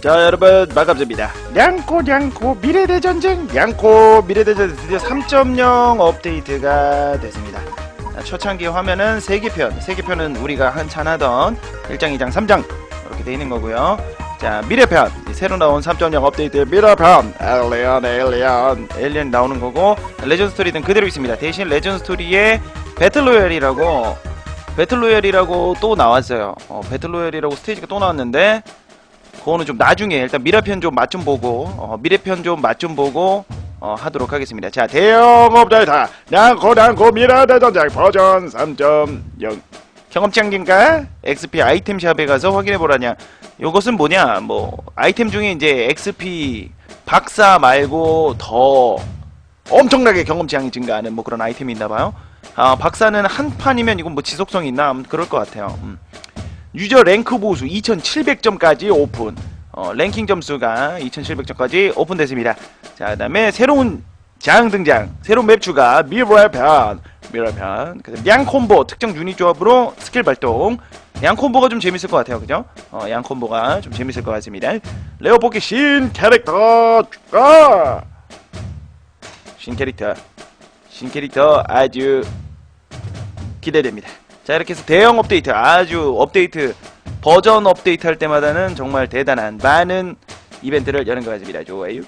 자 여러분 반갑습니다. 냥코 냥코 미래대전쟁 냥코 미래대전쟁 드디어 3.0 업데이트가 됐습니다. 자, 초창기 화면은 3개편 3개편은 우리가 한참 하던 1장 2장 3장 이렇게 돼 있는 거고요. 자 미래편 이 새로 나온 3.0 업데이트 미래편 엘리언 엘리언 엘리언 나오는 거고 레전드 스토리는 그대로 있습니다. 대신 레전드 스토리에 배틀로얄이라고 배틀로얄이라고 또 나왔어요. 어, 배틀로얄이라고 스테이지가 또 나왔는데 그거는 좀 나중에 일단 미래편 좀 맛 좀 보고 어, 미래편 좀 맛 좀 보고 어, 하도록 하겠습니다. 자 대형 업데이트 냥코 냥코 미래대전쟁 버전 3.0 경험장인가 XP 아이템샵에 가서 확인해 보라냐. 요것은 뭐냐? 뭐 아이템 중에 이제 XP 박사 말고 더 엄청나게 경험치양이 증가하는 뭐 그런 아이템이 있나 봐요. 아, 박사는 한 판이면 이건 뭐 지속성이 있나? 그럴 것 같아요. 음. 유저 랭크 보수 2700점까지 오픈. 어, 랭킹 점수가 2700점까지 오픈됐습니다. 자, 그 다음에 새로운 장 등장. 새로운 맵 추가. 미러편. 미러편. 그다음 양 콤보 특정 유닛 조합으로 스킬 발동. 양 콤보가 좀 재밌을 것 같아요. 그죠? 어, 양 콤보가 좀 재밌을 것 같습니다. 레오 뽑기 신 캐릭터 추가. 신 캐릭터. 신 캐릭터 아주 기대됩니다. 자 이렇게 해서 대형 업데이트 아주 업데이트 버전 업데이트 할 때마다는 정말 대단한 많은 이벤트를 여는 것 같습니다. 좋아요.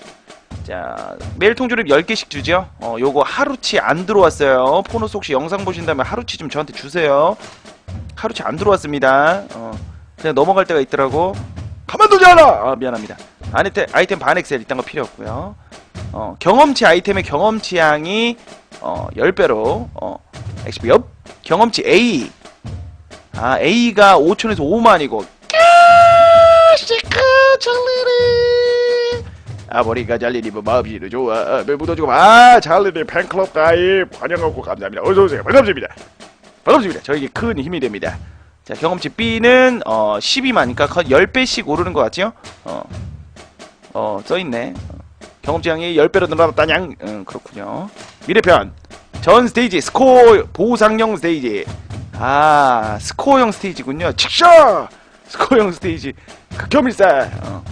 자 메일 통조림 10개씩 주죠. 어 요거 하루치 안 들어왔어요. 포노스 혹시 영상 보신다면 하루치 좀 저한테 주세요. 하루치 안 들어왔습니다. 어 그냥 넘어갈 때가 있더라고. 가만두지 않아! 아 미안합니다. 아이템, 아이템 반 엑셀 이딴 거 필요 없고요. 어 경험치 아이템의 경험치 양이 어 10배로 어 XP 업 경험치 A. 아 A가 5천에서 5만이고 시크 찰리리 아 머리가 잘리니 뭐 마음이 좋아. 아, 내 묻어주고 아 찰리리 팬클럽 가입 환영하고 감사합니다. 어서오세요. 반갑습니다. 반갑습니다. 저에게 큰 힘이 됩니다. 자 경험치 B는 어 12만이니까 10배씩 오르는 것 같죠 어, 어 써있네. 어, 경험치 양이 10배로 늘어났다냥. 응 그렇군요. 미래편. 전 스테이지 스코어 보상형 스테이지. 아 스코어형 스테이지군요. 칙샤 스코어형 스테이지. 극혐일살 어.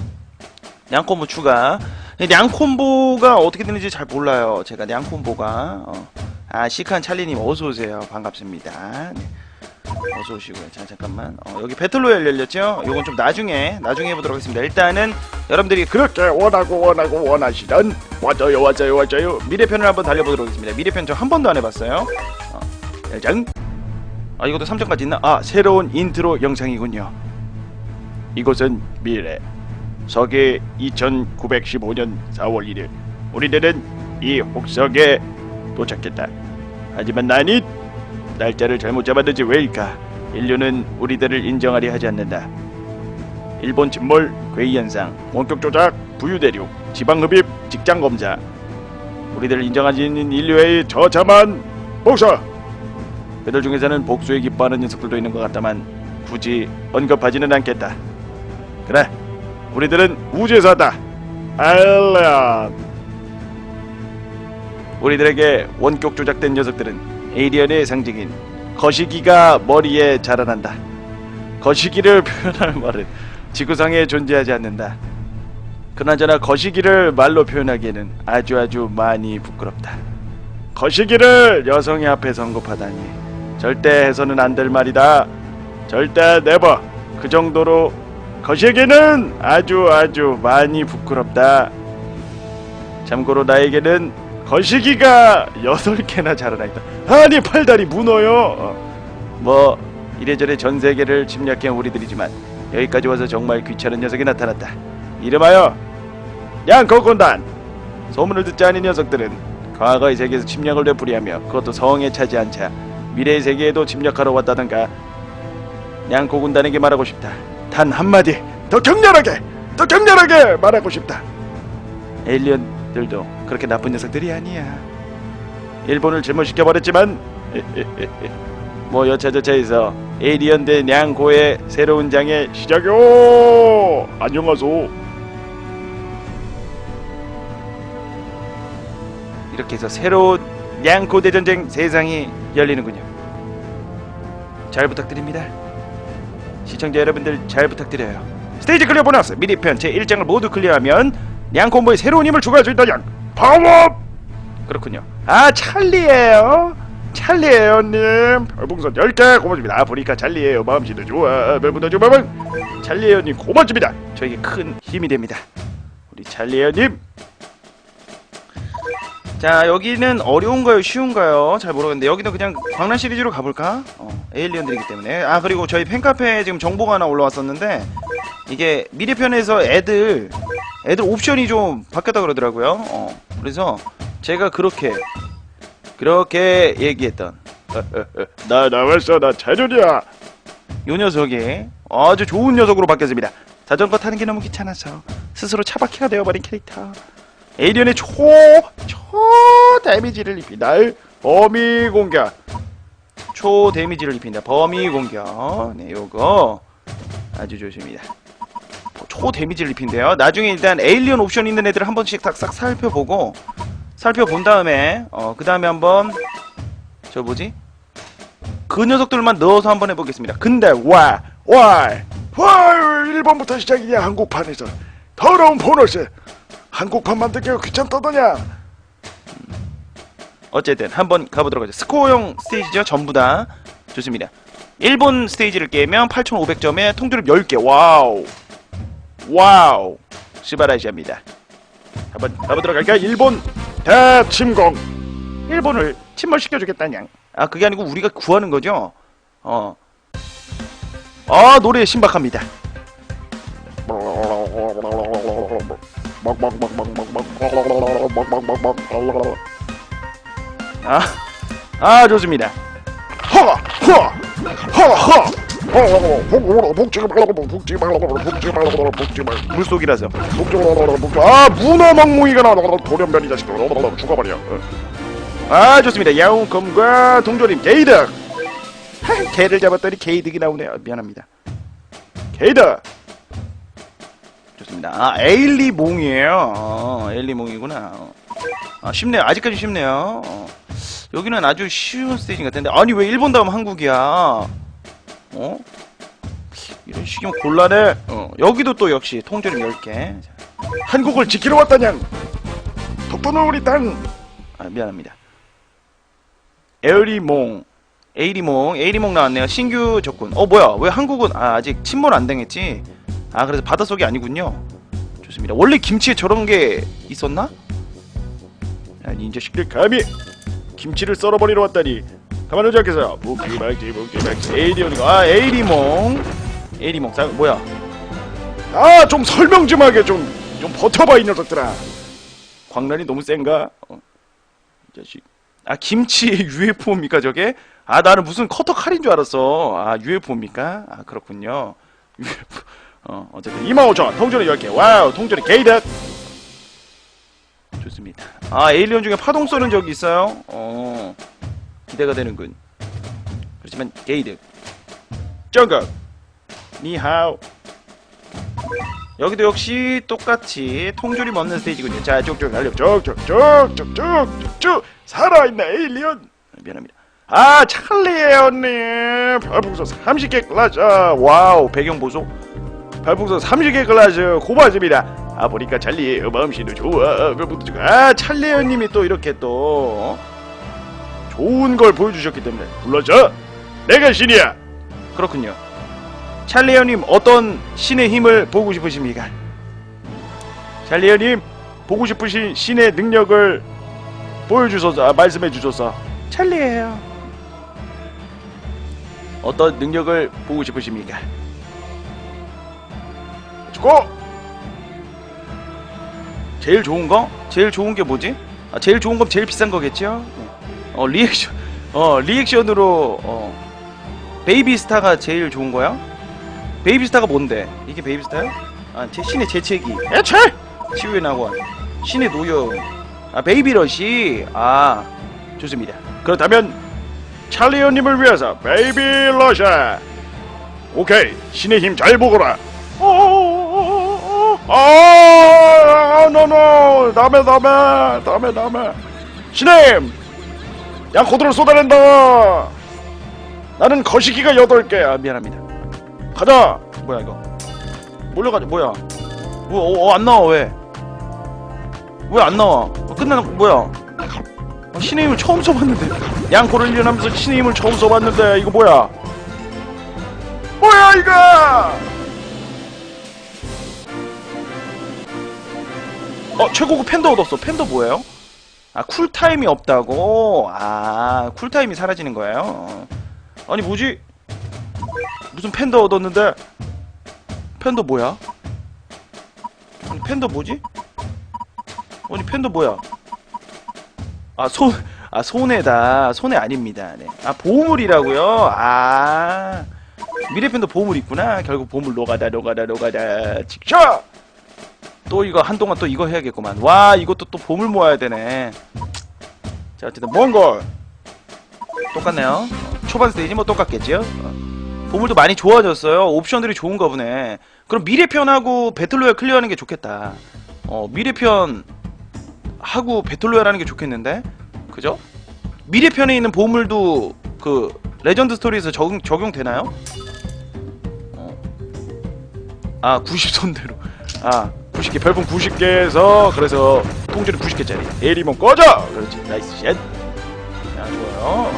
냥콤보 추가. 냥콤보가 어떻게 되는지 잘 몰라요. 제가 냥콤보가. 어. 아 시크한 찰리님 어서오세요. 반갑습니다. 네. 어서 오시고요. 자 잠깐만. 어, 여기 배틀로얄 열렸죠? 요건 좀 나중에 나중에 해보도록 하겠습니다. 일단은 여러분들이 그렇게 원하고 원하고 원하시던 왔어요 왔어요 왔어요 미래편을 한번 달려보도록 하겠습니다. 미래편 저 한 번도 안 해봤어요. 어, 장. 아 이것도 3장까지 있나? 아 새로운 인트로 영상이군요. 이곳은 미래. 서기 2915년 4월 1일 우리들은 이 혹석에 도착했다. 하지만 난이 날짜를 잘못 잡았는지 왜일까? 인류는 우리들을 인정하려 하지 않는다. 일본 침몰, 괴이 현상, 원격 조작, 부유 대륙, 지방 흡입, 직장 검사. 우리들을 인정하지 않는 인류의 저참한 복수. 그들 중에서는 복수에 기뻐하는 녀석들도 있는 것 같다만 굳이 언급하지는 않겠다. 그래, 우리들은 우주에서 다 알란. 우리들에게 원격 조작된 녀석들은 에이리언의 상징인 거시기가 머리에 자라난다. 거시기를 표현할 말은 지구상에 존재하지 않는다. 그나저나 거시기를 말로 표현하기에는 아주 아주 많이 부끄럽다. 거시기를 여성의 앞에 언급하다니 절대 해서는 안 될 말이다. 절대 네버 그 정도로 거시기는 아주 아주 많이 부끄럽다. 참고로 나에게는 거시기가 여덟 개나 자라나 있다. 아니 팔다리 문어요. 어, 뭐 이래저래 전 세계를 침략한 우리들이지만 여기까지 와서 정말 귀찮은 녀석이 나타났다. 이름하여 양거군단. 소문을 듣지 않은 녀석들은 과거의 세계에서 침략을 되풀이하며 그것도 성에 차지 않자 미래의 세계에도 침략하러 왔다던가. 양고군단에게 말하고 싶다. 단 한마디 더 격렬하게 더 격렬하게 말하고 싶다. 에일리언 들도 그렇게 나쁜 녀석들이 아니야. 일본을 질문시켜 버렸지만 뭐 여차저차해서 에이리언 대 냥고의 새로운 장의 시작이요. 안녕하소. 이렇게 해서 새로운 냥고 대전쟁 세상이 열리는군요. 잘 부탁드립니다. 시청자 여러분들 잘 부탁드려요. 스테이지 클리어 보너스 미리편 제 1장을 모두 클리어하면 냥콤보의 새로운 힘을 추가할 수 있다 냥 파워 그렇군요. 아 찰리예요. 찰리예요 님. 별풍선 10개 고맙습니다. 아, 보니까 찰리예요. 마음씨도 좋아. 별풍선 주마방 찰리예요 님 고맙습니다. 저에게 큰 힘이 됩니다. 우리 찰리예요 님자 여기는 어려운가요? 쉬운가요? 잘 모르겠는데 여기는 그냥 광란 시리즈로 가볼까? 어, 에일리언들이기 때문에. 아 그리고 저희 팬카페에 지금 정보가 하나 올라왔었는데 이게 미래편에서 애들 애들 옵션이 좀 바뀌었다 그러더라고요. 어, 그래서 제가 그렇게 그렇게 얘기했던 나 나왔어 나 차준이야. 요 녀석이 아주 좋은 녀석으로 바뀌었습니다. 자전거 타는 게 너무 귀찮아서 스스로 차바퀴가 되어버린 캐릭터. 에이리언의 초 초 데미지를 입힌다. 범위 공격. 초 데미지를 입힌다. 범위 공격. 네 요거 아주 좋습니다 초 데미지를 입힌대요. 나중에 일단 에일리언 옵션 있는 애들 한 번씩 싹싹 살펴보고 살펴본 다음에 어 그 다음에 한번 저 뭐지 그 녀석들만 넣어서 한번 해보겠습니다. 근데 와 와, 와 1번부터 시작이냐 한국판에서 더러운 보너스 한국판 만들기가 귀찮다더냐 어쨌든 한번 가보도록 하죠. 스코어형 스테이지죠 전부 다 좋습니다. 일본 스테이지를 깨면 8,500점에 통조림 10개 와우 와우. 스바라시합니다. 한번 가보도록 할까요? 일본 대침공. 일본을 침몰시켜주겠다냥 아 그게 아니고 우리가 구하는 거죠? 어 아 노래 신박합니다. 아, 아 좋습니다. 허허허허허 물속이라서. 아 문어 멍뭉이가 나와 돌연변 이 자식들. 죽어버려. 어. 아 좋습니다. 야옹컴과 동조림 게이득! 하, 개를 잡았더니 게이득이 나오네요. 미안합니다. 게이득! 좋습니다. 아 에일리몽이에요. 어, 에일리몽이구나. 어. 아 쉽네요. 아직까지 쉽네요. 어. 여기는 아주 쉬운 스테이지 같은데. 아니 왜 일본 다음 한국이야 어? 이런 식이면 곤란해. 어, 여기도 또 역시 통조림 10개. 자, 한국을 지키러 왔다냥. 독도는 우리 땅. 아 미안합니다. 에어리몽 에이리몽 에이리몽 나왔네요. 신규 적군. 어 뭐야? 왜 한국은 아, 아직 침몰 안 당했지? 아 그래서 바닷속이 아니군요. 좋습니다. 원래 김치에 저런 게 있었나? 아니 이 자식들 감히 김치를 썰어버리러 왔다니 가만두지 않겠어요 묵지막지 묵지막지 에이리온이고 아 에이리몽 에이리몽 자 뭐야 아 좀 설명 좀 하게 좀좀 버텨봐 이 녀석들아 광란이 너무 센가? 어. 이 자식. 아 김치 UFO입니까 저게? 아 나는 무슨 커터 칼인 줄 알았어. 아 UFO입니까? 아 그렇군요. UFO. 어 어쨌든 25,000 통조리 10개. 와우 통조리 게이득. 좋습니다. 아 에일리언 중에 파동 쏘는 적이 있어요? 어 기대가 되는군. 그렇지만 게이득. 정급. 니하오. 여기도 역시 똑같이 통조림 없는 스테이지군요. 자, 쭉쭉 달려. 쭉쭉쭉쭉쭉쭉쭉 살아있네 에일리언 미안합니다. 아, 찰리에요, 언니. 별풍선 30개 클라자 와우, 배경 보소. 별풍선 30개 클라스 고맙습니다. 아, 보니까 찰리에요. 마음씨도 좋아. 좋아. 아, 찰리에요님이 또 이렇게 또 어? 좋은 걸 보여주셨기 때문에 불러줘 내가 신이야 그렇군요. 찰리에요님 어떤 신의 힘을 보고 싶으십니까? 찰리에요님 보고 싶으신 신의 능력을 보여주소서 아, 말씀해 주소서. 찰리에요. 어떤 능력을 보고 싶으십니까? 죽어 제일 좋은 거? 제일 좋은 게 뭐지? 아, 제일 좋은 건 제일 비싼 거겠죠? 어 리액션 어 리액션으로 어 베이비스타가 제일 좋은 거야? 베이비스타가 뭔데? 이게 베이비스타야? 아, 제 신의 재채기. 애체! 치유의 낙원. 신의 노여. 아, 베이비러시. 아, 좋습니다. 그렇다면 찰리언님을 위해서 베이비 러샤 오케이 신의 힘 잘 보거라 아 노노 다음에 다음에 다음에 다음에 힘 양코드를 쏟아낸다. 나는 거시기가 여덟 개야 아, 미안합니다. 가자. 뭐야 이거? 몰려가지 뭐야? 뭐어 안 나와 왜? 왜 안 나와? 어, 끝나는 뭐야? 어, 신의 힘을 처음 써봤는데. 양코를 일어나면서 신의 힘을 처음 써봤는데 이거 뭐야? 뭐야 이거? 어 최고급 팬더 얻었어. 팬더 뭐예요? 아 쿨타임이 없다고? 아 쿨타임이 사라지는 거예요? 어. 아니 뭐지? 무슨 팬더 얻었는데 팬더 뭐야? 아니 팬더 뭐지? 아니 팬더 뭐야? 아 손, 아 손해다 손해 아닙니다 네. 아 보물이라고요? 아 미래 팬더 보물 있구나 결국 보물 노가다 노가다 노가다 직접 또 이거 한동안 또 이거 해야겠구만. 와 이것도 또 보물 모아야 되네. 자 어쨌든 몽골 똑같네요. 어, 초반 스테이지 뭐 똑같겠지요? 어, 보물도 많이 좋아졌어요. 옵션들이 좋은가 보네. 그럼 미래편하고 배틀로얄 클리어하는 게 좋겠다. 어 미래편 하고 배틀로얄 하는 게 좋겠는데? 그죠? 미래편에 있는 보물도 그 레전드 스토리에서 적용, 적용되나요? 어. 아 90손대로. 아 90개 별풍 90개에서 그래서 통째로 90개짜리 에리몬 꺼져! 그렇지. 나이스 샷. 자, 좋아요. 어.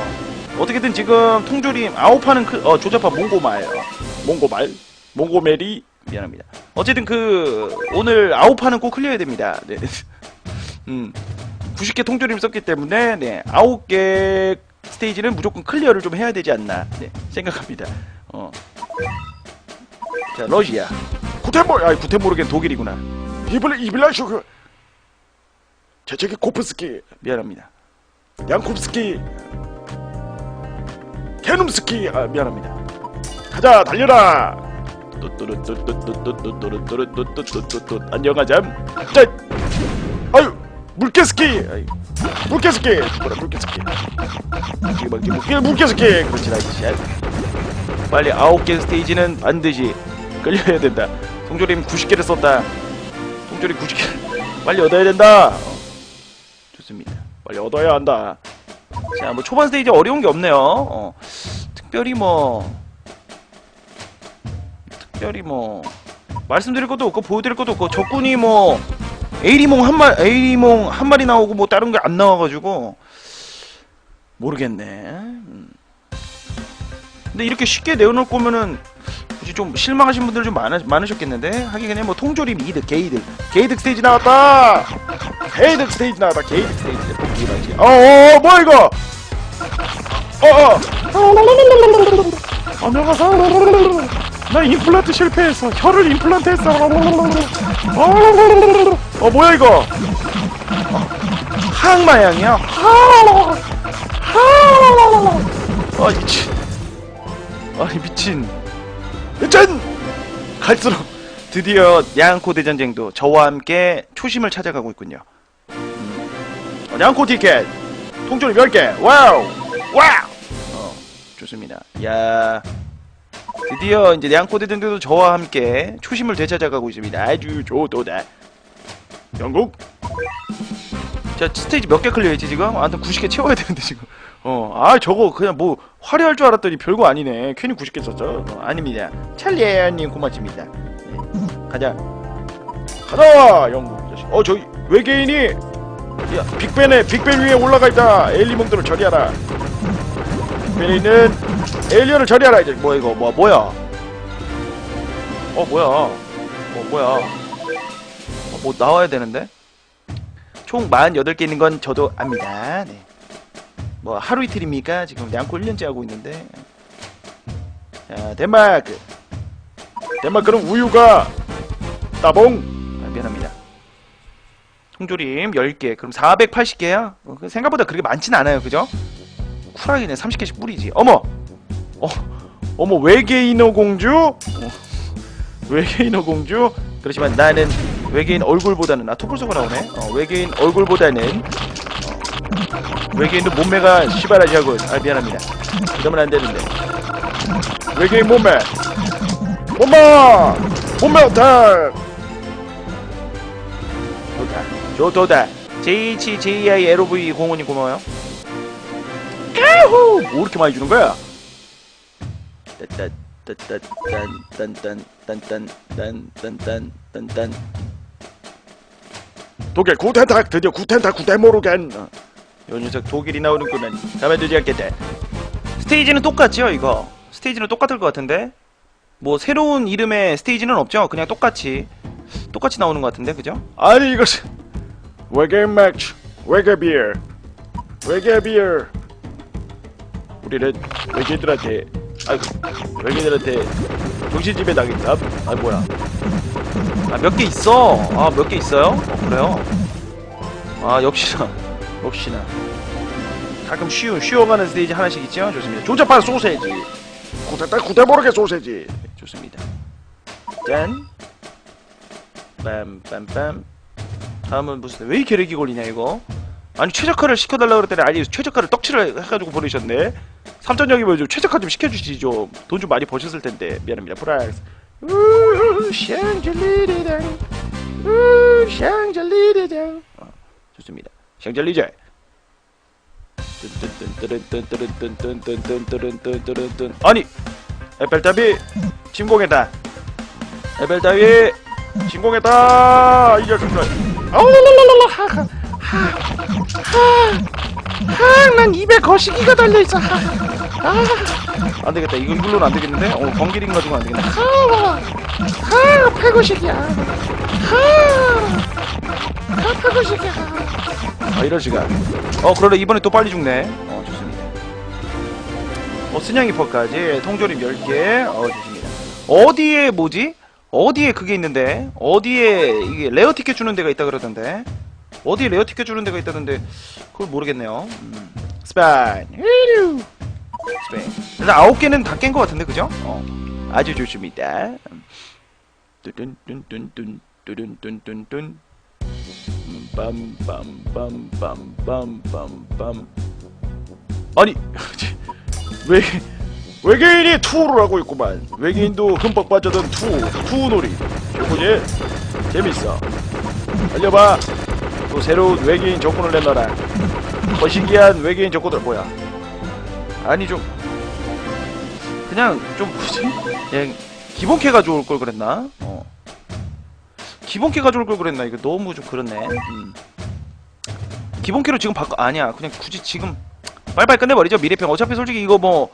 어떻게든 지금 통조림 아홉판은 크, 어 조잡한 몽고말 몽고말. 몽고메리. 미안합니다. 어쨌든 그 오늘 아홉판은 꼭 클리어해야 됩니다. 네. 음. 90개 통조림 썼기 때문에 네. 9개 스테이지는 무조건 클리어를 좀 해야 되지 않나 네, 생각합니다. 어. 자 러시아 구텐볼 아니 구텐볼르겐 독일이구나. 이블 이블라슈크 제책이 그, 코프스키. 미안합니다. 양콥스키. 케눔스키. 아, 미안합니다. 가자 달려라. 안녕하잠 자 아유 물개스키 물개스키 죽어라 물개스키 물개 물개스키 그렇지 나 빨리 아홉 개 스테이지는 반드시 끌려야 된다 통조림 90개를 썼다. 통조림 90개. 빨리 얻어야 된다. 어, 좋습니다. 빨리 얻어야 한다. 자 뭐 초반 스테이지 어려운 게 없네요. 어, 특별히 뭐 특별히 뭐 말씀드릴 것도 없고 보여드릴 것도 없고 적군이 뭐 에이리몽 한 마리 에이리몽 한 마리 나오고 뭐 다른 게 안 나와가지고 모르겠네. 음. 근데 이렇게 쉽게 내어놓을 거면은 굳이 좀 실망하신 분들 좀 많으, 많으셨겠는데? 하긴 그냥 뭐 통조림 이득 게이득. 게이득 스테이지 나왔다! 게이득 스테이지 나왔다 게이득 스테이지. 복귀 말지. 어어 뭐야 이거? 어어. 안녕하세요. 나 임플란트 실패했어. 혀를 임플란트 했어. 어? 뭐야 이거? 항마양이야? 아 미친. 아니 미친 짠! 갈수록 드디어 양코 대전쟁도 저와 함께 초심을 찾아가고 있군요. 음. 어, 양코 티켓! 통조림 10개! 와우! 와우! 어 좋습니다. 야 드디어 이제 양코 대전쟁도 저와 함께 초심을 되찾아가고 있습니다. 아주 좋도다. 영국? 자 스테이지 몇 개 클리어했지 지금? 아무튼 90개 채워야 되는데 지금 어 아 저거 그냥 뭐 화려할 줄 알았더니 별거 아니네. 괜히 90개 썼죠? 어, 아닙니다. 찰리에님 고맙습니다. 네. 가자. 가자 영국 이 자식. 어 저기 외계인이 야 빅벤에 빅벤 위에 올라가 있다. 엘리몽들을 처리하라. 빅벤에 있는 에일리언을 처리하라 이제. 뭐야 이거 뭐 뭐야? 어 뭐야? 어 뭐야? 어, 뭐 나와야 되는데? 총 48개 있는 건 저도 압니다. 네. 뭐 하루 이틀입니까? 지금 양코 1년째 하고 있는데. 자 덴마크. 덴마크는 우유가 따봉! 아, 미안합니다. 통조림 10개 그럼 480개야? 어, 그 생각보다 그렇게 많진 않아요 그죠? 쿨하게는 30개씩 뿌리지. 어머! 어 어머 외계인어 공주? 어, 외계인어 공주? 그렇지만 나는 외계인 얼굴보다는 아 토플소가 나오네. 어, 외계인 얼굴보다는 어, 외계인도 몸매가 시바라지하고 아 미안합니다. 이러면 안 되는데. 외계인 몸매. 몸매! 몸매 어택 좋다 좋도다 JHJILOV 공원이 고마워요. 까후! 뭐 이렇게 많이 주는 거야? 따따 딴딴딴딴딴딴딴딴딴딴 독일 구텐타 드디어 구텐타 구테모르겐. 어. 요 녀석 독일이 나오는구나 가만 두지 않겠다 스테이지는 똑같죠 이거. 스테이지는 똑같을 것 같은데? 뭐 새로운 이름의 스테이지는 없죠? 그냥 똑같이. 똑같이 나오는 것 같은데 그죠? 아니 이것은 외계인 맥주 외계 비어. 외계 비어. 우리는 외계인들한테 아이고 외계인들한테 정신집에 당했다. 아 뭐야. 아 몇 개 있어? 아 몇 개 있어요? 어, 그래요? 아 역시나 역시나 가끔 쉬워 쉬어가는 스테이지 하나씩 있죠 좋습니다 조잡한 소세지 구텐타 구테모르겐 소세지 좋습니다. 짠. 빰빰빰. 다음은 무슨 왜 이렇게 렉이 걸리냐 이거? 아니 최저가를 시켜달라 그랬더니 아니 최저가를 떡칠을 해가지고 보내셨네. 3.0이면 좀 최저가 좀 시켜주시지 좀. 돈 좀 많이 버셨을 텐데 미안합니다. 프랑스. 우 샹젤리르당. 우 샹젤리르당. 어, 좋습니다. 샹젤리제 아니 에펠탑이 침공했다 에펠탑이 침공했다 이 녀석들 아우 하, 하, 난 입에 거시기가 달려있어 아, 안되겠다 이거 이걸로는 안되겠는데? 어 번기링 가지고 안되겠네 하하 패고식이야 하하 패고식이야 아 이런 시간. 어 그러네 이번에 또 빨리 죽네. 어 좋습니다. 어 순양이 퍼까지 통조림 10개. 어 좋습니다. 어디에 뭐지? 어디에 그게 있는데? 어디에 이게 레어 티켓 주는 데가 있다 그러던데? 어디에 레어 티켓 주는 데가 있다던데? 그걸 모르겠네요. 음. 히류. 스페인. 일단 아홉 개는 다 깬 것 같은데 그죠? 어. 아주 좋습니다. 뚜둔뚠뚠뚠 음, 빰빰빰빰빰빰빰. 아니 외 외계인이 투를 하고 있구만. 외계인도 흠뻑 빠져든 투 투놀이. 최고지 재밌어. 알려봐. 또 새로운 외계인 적군을 내놔라. 거시기한 외계인 적군들 뭐야? 아니 좀 그냥 좀 뭐지? 그냥 기본캐 가져올 걸 그랬나? 어. 기본캐 가져올 걸 그랬나? 이거 너무 좀 그렇네. 음. 기본캐로 지금 바꿔 아니야. 그냥 굳이 지금 빨리빨리 끝내버리죠. 미래평. 어차피 솔직히 이거 뭐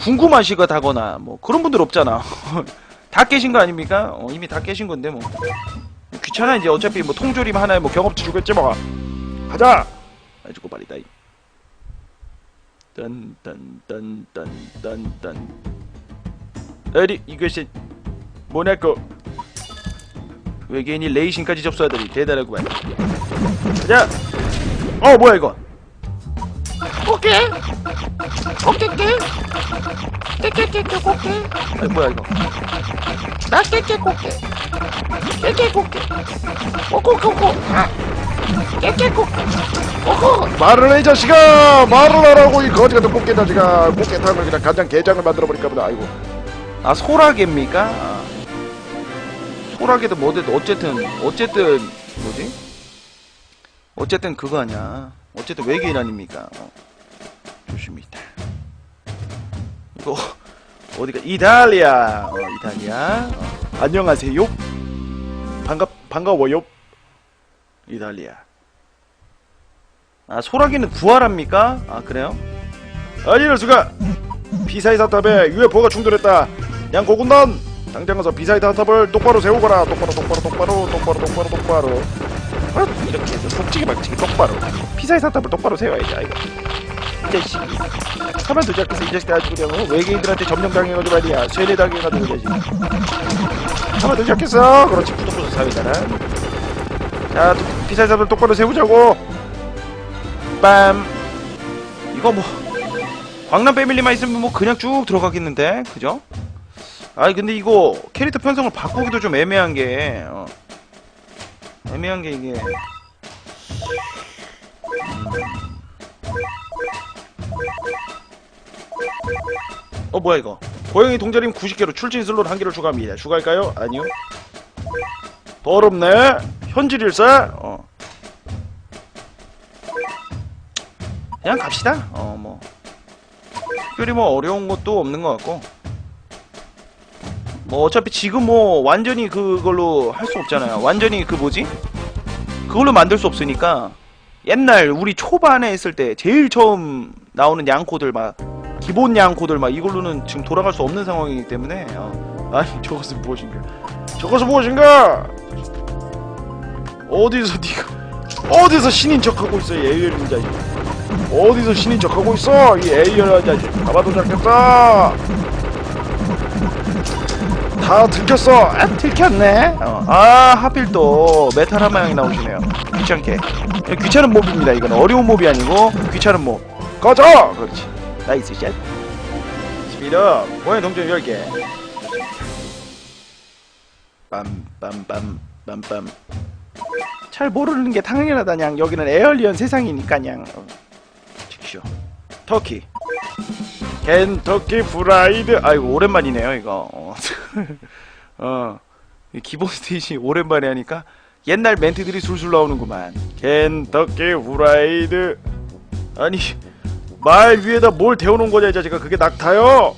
궁금하시다거나 뭐 그런 분들 없잖아. 다 깨신 거 아닙니까? 어, 이미 다 깨신 건데 뭐 귀찮아 이제 어차피 뭐 통조림 하나에 뭐 경험치 주겠지 뭐. 가자 아주고 말이다. 딴딴딴딴딴딴 어디 이것이 모나코 외계인이 레이싱까지 접수하다니 대단하구만. 자, 어 뭐야 이거? 꽃게? 꽃게게 깨깨깨깨 꽃게? 아니 뭐야 이거? 나 깨깨 꽃게. 깨깨 꽃게. 꼬꼬꼬꼬 깨깨 꽃게. 꼬꼬 말을 해이 자식아! 말을 하라고 이 거지 같은 꽃게 자식아. 꽃게 탕을 그냥 간장 게장을 만들어 버릴까 보다. 아이고. 아 소라게입니까? 아. 소라게도 뭐든 어쨌든 어쨌든 뭐지? 어쨌든 그거 아니야. 어쨌든 외계인 아닙니까? 어. 좋습니다. 이거 어디가 이탈리아. 어, 이탈리아. 어. 안녕하세요. 반갑 반가워요. 이탈리아. 아 소라게는 부활합니까? 아 그래요? 아니 이럴 수가 비사이 사탑에 UFO가 충돌했다 양고군단 당장 가서 비사이 사탑을 똑바로 세우거라. 똑바로 똑바로 똑바로 똑바로 똑바로 똑바로. 어? 이렇게 해서 속지기 박치기 똑바로. 피사의 사탑을 똑바로 세워야지 아이고 이 자식이. 가만 두지 않겠어 이 자식들 아주 그냥. 어? 외계인들한테 점령당해가지고 말이야. 세뇌당해가지고 이 자식 가만 두지 않겠어? 그렇지 부득부득 사회잖아. 자 피사의 사탑을 똑바로 세우자고. 빰. 이거 뭐. 광남 패밀리만 있으면 뭐 그냥 쭉 들어가겠는데 그죠? 아니 근데 이거 캐릭터 편성을 바꾸기도 좀 애매한 게 어. 애매한 게 이게. 어 뭐야 이거? 고양이 동자림 90개로 출진 슬롯 한 개를 추가합니다. 추가할까요? 아니요. 더럽네. 현질일사? 어. 그냥 갑시다. 어뭐. 특별히 뭐 어려운 것도 없는 것 같고 뭐 어차피 지금 뭐 완전히 그걸로 할 수 없잖아요. 완전히 그 뭐지? 그걸로 만들 수 없으니까 옛날 우리 초반에 했을 때 제일 처음 나오는 양코들 막 기본 양코들 막 이걸로는 지금 돌아갈 수 없는 상황이기 때문에 어. 아니 저것은 무엇인가? 저것은 무엇인가? 어디서 네가 어디서 신인 척하고 있어 이 에이얼인 자식 어디서 신인 척하고 있어 이 에이얼 자식 가봐도 잡겠다 다 들켰어 아 들켰네. 어. 아 하필 또 메타라마 형이 나오시네요. 귀찮게. 귀찮은 몹입니다. 이건 어려운 몹이 아니고 귀찮은 몹. 꺼져 그렇지. 나이스 샷. 스피드업 고양이 동전 10개 빰빰빰 빰빰. 잘 모르는 게 당연하다 냥 여기는 에얼리언 세상이니까 냥. 어. 터키. 켄터키 프라이드 아이고 오랜만이네요 이거. 어. 어. 이 기본 스테이지 오랜만에 하니까 옛날 멘트들이 술술 나오는구만. 켄터키 프라이드 아니 말 위에다 뭘 데워놓은 거냐 이 자식아 그게 낙타요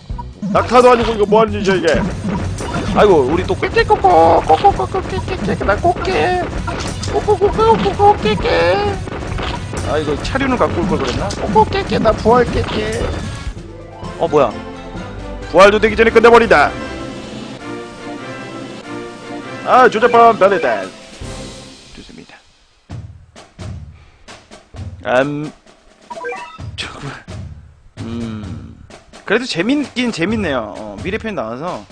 낙타도 아니고 이거 뭐 하는 짓이야 이게 아이고 우리 또 꽤- 꼬꼬꼬 꼬 꼬꼬꼬 깨깨깨 나 꼬깨 꼬꼬꼬꼬 깨깨 아 이거 차륜을 갖고 올 걸 그랬나? 꼬꼬 깨깨 나 부활 깨깨 어 뭐야? 부활도 되기 전에 끝내버린다 아 조잡한 변했다 좋습니다. 음, 저거, 음, 그래도 재밌긴 재밌네요. 어, 미래편 나와서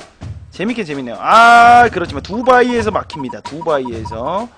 재밌긴 재밌네요. 아, 그렇지만 두바이에서 막힙니다. 두바이에서.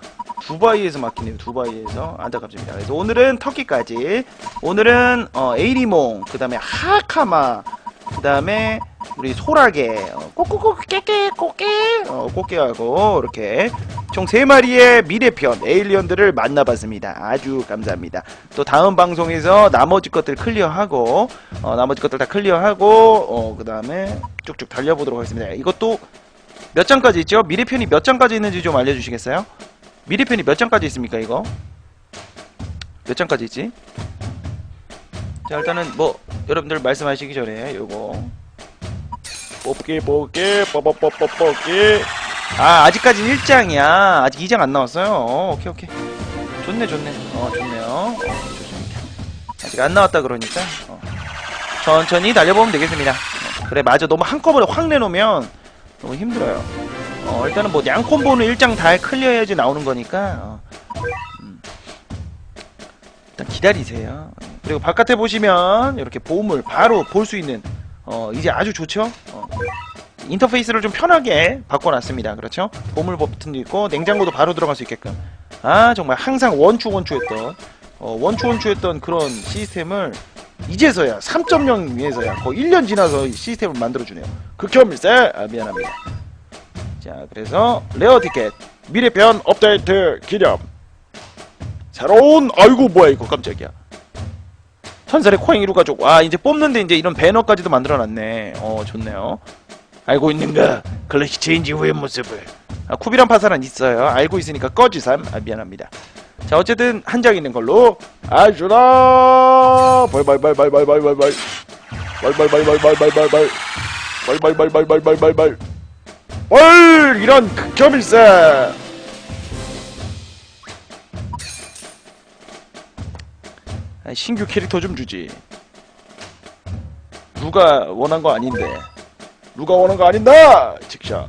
두바이에서 막히네요. 두바이에서 안타깝습니다. 그래서 오늘은 터키까지. 오늘은 어, 에이리몽, 그 다음에 하카마, 그 다음에 우리 소라게, 어, 꼬꼬꼬 깨깨 꼬깨 어, 꽃게하고 이렇게 총 3마리의 미래편 에일리언들을 만나봤습니다. 아주 감사합니다. 또 다음 방송에서 나머지 것들 클리어하고 어, 나머지 것들 다 클리어하고 어, 그 다음에 쭉쭉 달려보도록 하겠습니다. 이것도 몇 장까지 있죠? 미래편이 몇 장까지 있는지 좀 알려주시겠어요? 미래편이 몇 장까지 있습니까 이거? 몇 장까지 있지? 자 일단은 뭐 여러분들 말씀하시기 전에 요거. 뽑기 뽑기 뽀뽀뽀뽀 뽑기. 아 아직까지 1장이야. 아직 2장 안 나왔어요. 어, 오케이 오케이. 좋네 좋네. 어 좋네요. 어, 아직 안 나왔다 그러니까. 어. 천천히 달려보면 되겠습니다. 어, 그래 맞아 너무 한꺼번에 확 내놓으면 너무 힘들어요 어 일단은 뭐 양콤보는 1장 다 클리어해야지 나오는 거니까 어. 음. 일단 기다리세요 그리고 바깥에 보시면 이렇게 보물 바로 볼 수 있는 어 이제 아주 좋죠 어. 인터페이스를 좀 편하게 바꿔놨습니다. 그렇죠? 보물 버튼도 있고 냉장고도 바로 들어갈 수 있게끔. 아 정말 항상 원추 원추했던 어, 원추 원추했던 그런 시스템을 이제서야 3.0 위에서야 거의 1년 지나서 이 시스템을 만들어주네요. 극혐일세. 아 미안합니다. 자 그래서 레어 티켓 미래 편 업데이트 기념 새로운 아이고 뭐야 이거 깜짝이야. 천살의 코인 이루 가족. 아 이제 뽑는데 이제 이런 배너까지도 만들어놨네. 어 좋네요. 알고 있는가? 클래식 체인지 후의 모습을. 아, 쿠비란 파사란 있어요. 알고 있으니까 꺼지삼. 아 미안합니다. 자 어쨌든 한 장 있는 걸로 아주라 발발발발발발발발 발발발발발발발 발발발발발발발 헐 이런 극혐일세 아, 신규 캐릭터 좀 주지. 누가 원한 거 아닌데. 누가 원한 거 아닌다 직샷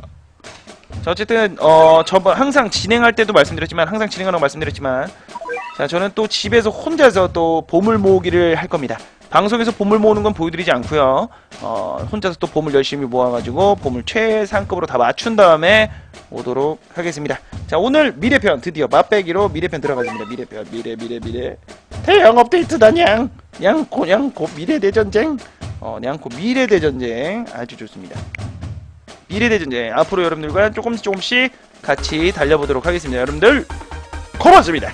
자 어쨌든 어 저번 항상 진행할 때도 말씀드렸지만 항상 진행하라고 말씀드렸지만 자 저는 또 집에서 혼자서 또 보물 모으기를 할 겁니다. 방송에서 보물 모으는 건 보여드리지 않고요. 어 혼자서 또 보물 열심히 모아가지고 보물 최상급으로 다 맞춘 다음에 오도록 하겠습니다. 자 오늘 미래편 드디어 맛배기로 미래편 들어가겠습니다. 미래편 미래 미래 미래 대형 업데이트다 냥 양코 양코 미래 대전쟁 어 냥코 미래 대전쟁 아주 좋습니다. 미래 대전쟁 앞으로 여러분들과 조금씩 조금씩 같이 달려보도록 하겠습니다. 여러분들 고맙습니다.